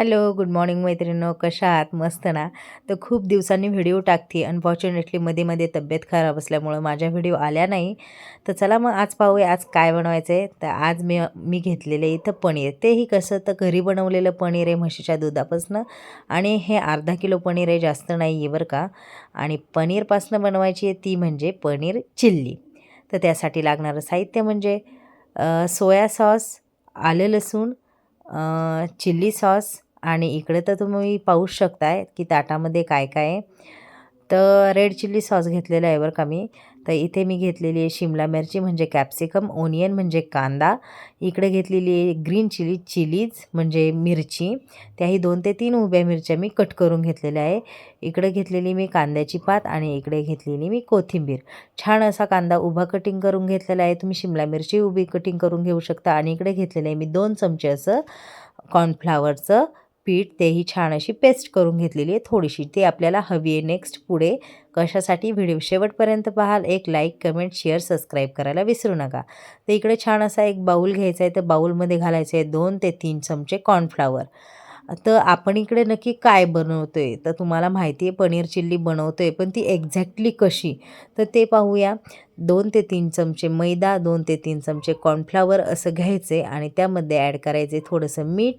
Hello good morning मैत्रिणींनो कशा आहात? मस्त ना? तर खूप दिवसांनी व्हिडिओ टाकते. अनफॉर्च्युनेटली मध्ये मध्ये तब्येत खराब असल्यामुळं माझ्या व्हिडिओ आल्या नाही. तर चला मग आज पाहूया आज काय बनवायचं आहे तर आज मी मी घेतलेलं इथं पनीर. तेही कसं? तर घरी बनवलेलं पनीर आहे म्हशीच्या दुधापासनं. आणि हे अर्धा किलो पनीर आहे जास्त नाही आहे बरं का. आणि पनीरपासनं बनवायची आहे ती म्हणजे पनीर चिल्ली. तर त्यासाठी लागणारं साहित्य म्हणजे सोया सॉस आलं लसूण चिल्ली सॉस आणि इकडे तर तुम्ही पाहूच शकताय की ताटामध्ये काय काय आहे. तर रेड चिल्ली सॉस घेतलेला आहे बरं का मी. तर इथे मी घेतलेली आहे शिमला मिरची म्हणजे कॅप्सिकम ओनियन म्हणजे कांदा. इकडे घेतलेली आहे ग्रीन चिली चिलीज म्हणजे मिरची. त्याही दोन ते तीन उभ्या मिरच्या मी कट करून घेतलेल्या आहे. इकडे घेतलेली मी कांद्याची पात आणि इकडे घेतलेली मी कोथिंबीर. छान असा कांदा उभा कटिंग करून घेतलेला आहे. तुम्ही शिमला मिरची उभी कटिंग करून घेऊ शकता. आणि इकडे घेतलेलं आहे मी दोन चमचे असं कॉर्नफ्लावरचं पीठ तेही छान अशी पेस्ट करून घेतलेली आहे. थोडीशी ती आपल्याला हवी आहे. नेक्स्ट पुढे कशासाठी व्हिडिओ शेवटपर्यंत पाहाल एक लाईक कमेंट शेअर सबस्क्राईब करायला विसरू नका. तर इकडे छान असा एक बाऊल घ्यायचा आहे. तर बाऊलमध्ये घालायचं आहे दोन ते तीन चमचे कॉर्नफ्लावर तर आपण इकडे नक्की काय बनवतो आहे तर तुम्हाला माहिती आहे पनीर चिल्ली बनवतो आहे पण ती एक्झॅक्टली कशी? तर ते पाहूया. दोन ते तीन चमचे मैदा दोन ते तीन चमचे कॉर्नफ्लावर असं घ्यायचे आणि त्यामध्ये ॲड करायचे थोडंसं मीठ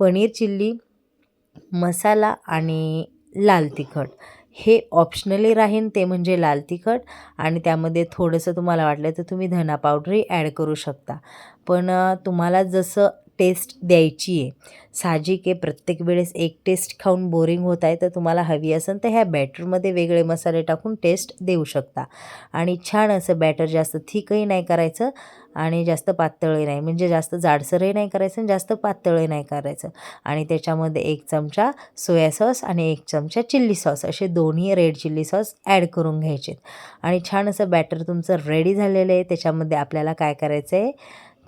पनीर चिल्ली मसाला आणि लाल तिखट. हे ऑप्शनली राहीन ते म्हणजे लाल तिखट आणि त्यामध्ये थोडंसं तुम्हाला वाटलं तर तुम्ही धना पावडरही ॲड करू शकता. पण तुम्हाला जसं टेस्ट द्यायची आहे. साहजिक आहे प्रत्येक वेळेस एक टेस्ट खाऊन बोरिंग होत आहे तर तुम्हाला हवी असेल तर ह्या बॅटरमध्ये वेगळे मसाले टाकून टेस्ट देऊ शकता. आणि छान असं बॅटर जास्त थिकही नाही करायचं आणि जास्त पातळही नाही. म्हणजे जास्त जाडसरही नाही करायचं आणि जास्त पातळही नाही करायचं. आणि त्याच्यामध्ये एक चमचा सोया सॉस आणि एक चमचा चिल्ली सॉस असे दोन्ही रेड चिल्ली सॉस ॲड करून घ्यायचे आणि छान असं बॅटर तुमचं रेडी झालेलं आहे. त्याच्यामध्ये आपल्याला काय करायचं आहे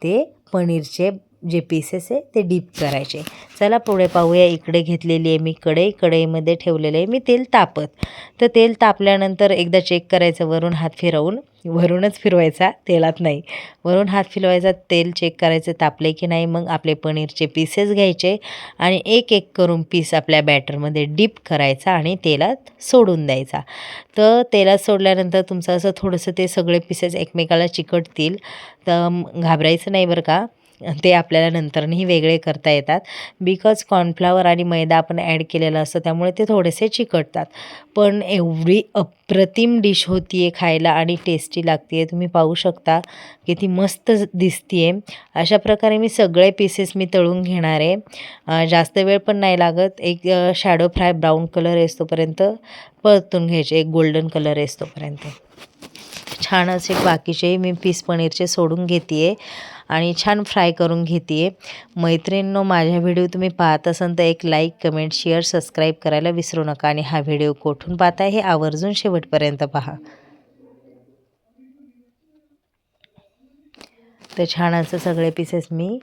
ते पनीरचे जे पीसेस आहे ते डीप करायचे. चला पुढे पाहूया. इकडे घेतलेली आहे मी कढई. कढईमध्ये ठेवलेलं आहे मी तेल तापत. तर तेल तापल्यानंतर एकदा चेक करायचं. वरून हात फिरवून. वरूनच फिरवायचा. तेलात नाही. वरून हात फिरवायचा. तेल चेक करायचं. तापले की नाही? मग आपले पनीरचे पीसेस घ्यायचे आणि एक एक करून पीस आपल्या बॅटरमध्ये डीप करायचा आणि तेलात सोडून द्यायचा. तर तेलात सोडल्यानंतर तुमचं असं थोडंसं ते सगळे पीसेस एकमेकाला चिकटतील. तर घाबरायचं नाही बरं का? ते आपल्याला नंतरनंही वेगळे करता येतात. बिकॉज कॉर्नफ्लावर आणि मैदा आपण ॲड केलेला असतं त्यामुळे ते थोडेसे चिकटतात. पण एवढी अप्रतिम डिश होती आहे खायला आणि टेस्टी लागते आहे तुम्ही पाहू शकता किती मस्त दिसते आहे अशा प्रकारे मी सगळे पीसेस मी तळून घेणार. आहे जास्त वेळ पण नाही लागत. एक शॅडो फ्राय ब्राऊन कलर येतोपर्यंत परतून घ्यायचे. एक गोल्डन कलर येतोपर्यंत छान असे बाकीचे मी पीस पनीरचे सोडून घेते आहे आणि छान फ्राय करून घेते आहे मैत्रिणींनो माझ्या व्हिडिओ तुम्ही पाहत असाल तर एक लाईक कमेंट शेअर सबस्क्राईब करायला विसरू नका आणि हा व्हिडिओ कोठून पाहताय हे आवर्जून शेवटपर्यंत पहा. तर छान असं सगळे पीसेस मी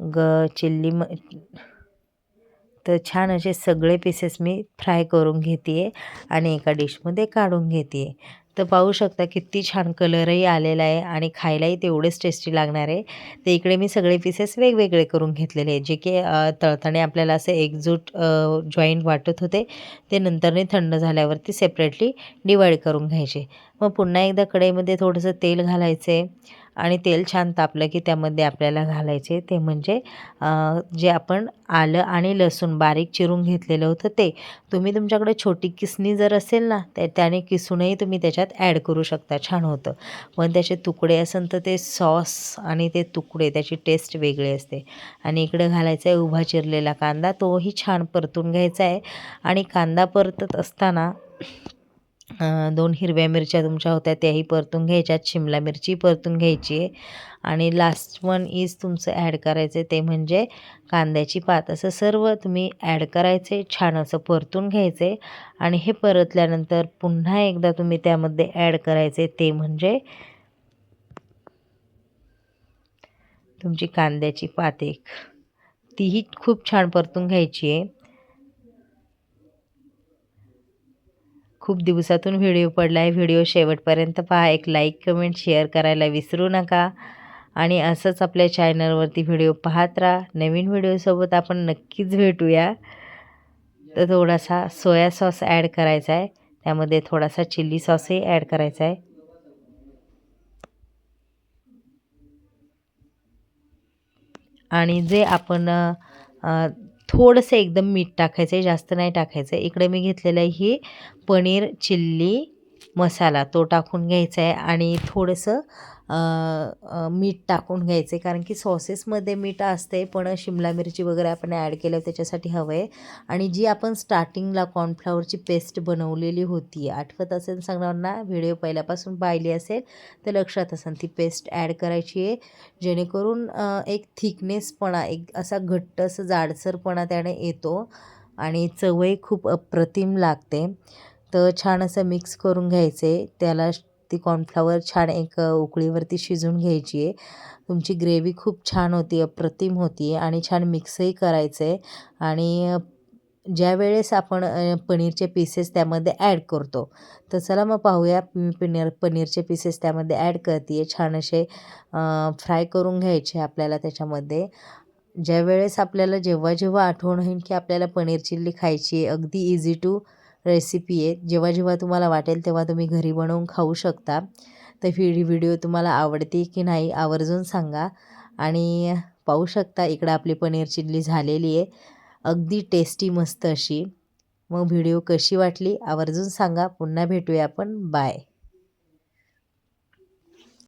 ग चिल्ली म तर छान असे सगळे पीसेस मी फ्राय करून घेते आहे आणि एका डिशमध्ये काढून घेते आहे तर पाहू शकता किती छान कलरही आलेला आहे आणि खायलाही तेवढेच टेस्टी लागणार आहे. तर इकडे मी सगळे पीसेस वेगवेगळे करून घेतलेले आहे जे की तळताने तळताना आपल्याला असे एकजूट जॉईंट वाटत होते. ते नंतरने थंड झाल्यावरती सेपरेटली डिवाईड करून घ्यायचे. मग पुन्हा एकदा कढईमध्ये थोडंसं तेल घालायचं आहे आणि तेल छान तापलं की त्यामध्ये आपल्याला घालायचे. ते म्हणजे जे आपण आलं आणि लसूण बारीक चिरून घेतलेलं होतं ते. तुम्ही तुमच्याकडे छोटी किसणी जर असेल ना तर त्याने किसूनही तुम्ही त्याच्यात ॲड करू शकता. छान होतं. पण त्याचे तुकडे असेल तर ते सॉस आणि ते तुकडे त्याची टेस्ट वेगळी असते. आणि इकडे घालायचा आहे उभा चिरलेला कांदा. तोही छान परतून घ्यायचा आहे. आणि कांदा परतत असताना दोन हिरव्या मिरच्या तुमच्या होत्या त्याही परतून घ्यायच्यात शिमला मिरची परतून घ्यायची आहे. आणि लास्ट वन इज तुमचं ॲड करायचं ते म्हणजे कांद्याची पात. असं सर्व तुम्ही ॲड करायचे छान असं परतून घ्यायचे आणि हे परतल्यानंतर पुन्हा एकदा तुम्ही त्यामध्ये ॲड करायचे ते म्हणजे तुमची कांद्याची पात एक. तीही खूप छान परतून घ्यायची आहे. खूप दिवसातून व्हिडिओ पडला आहे व्हिडिओ शेवटपर्यंत पहा. एक लाईक कमेंट शेअर करायला विसरू नका. आणि असंच आपल्या चॅनलवरती व्हिडिओ पाहत राहा. नवीन व्हिडिओसोबत आपण नक्कीच भेटूया. तर थोडासा सोया सॉस ॲड करायचा आहे त्यामध्ये थोडासा चिल्ली सॉसही ॲड करायचा आहे आणि जे आपण थोडंसं एकदम मीठ टाकायचं आहे जास्त नाही टाकायचं आहे इकडे मी घेतलेलं आहे ही पनीर चिल्ली मसाला तो टाकून घ्यायचा आहे आणि थोडंसं मीठ टाकून घ्यायचं आहे. कारण की सॉसेसमध्ये मीठ असते पण शिमला मिरची वगैरे आपण ॲड केलं त्याच्यासाठी हवं आहे. आणि जी आपण स्टार्टिंगला कॉर्नफ्लावरची पेस्ट बनवलेली होती आठवत असेल सांगणार ना व्हिडिओ पहिल्यापासून पाहिली असेल तर लक्षात असेल ती पेस्ट ॲड करायची आहे. जेणेकरून एक थिकनेसपणा एक असा घट्ट असं जाडसरपणा त्याने येतो आणि चवही खूप अप्रतिम लागते. तर छान असं मिक्स करून घ्यायचे. त्याला ती कॉर्नफ्लावर छान एक उकळीवरती शिजून घ्यायची आहे. तुमची ग्रेव्ही खूप छान होती अप्रतिम होती आणि छान मिक्सही करायचं. आहे आणि ज्या वेळेस आपण पनीरचे पीसेस त्यामध्ये ॲड करतो तर चला मग पाहूया मी पनीर पनीरचे पीसेस त्यामध्ये ॲड करते आहे छान असे फ्राय करून घ्यायचे आपल्याला त्याच्यामध्ये. ज्या वेळेस आपल्याला जेव्हा जेव्हा आठवण होईल की आपल्याला पनीर चिल्ली खायची आहे अगदी इझी टू रेसिपी आहे. जेव्हा जेव्हा तुम्हाला वाटेल तेव्हा तुम्ही घरी बनवून खाऊ शकता. तर ही व्हिडिओ तुम्हाला आवडते की नाही आवर्जून सांगा. आणि पाहू शकता इकडं आपली पनीर चिल्ली झालेली आहे. अगदी टेस्टी मस्त अशी. मग व्हिडिओ कशी वाटली आवर्जून सांगा. पुन्हा भेटूया आपण. बाय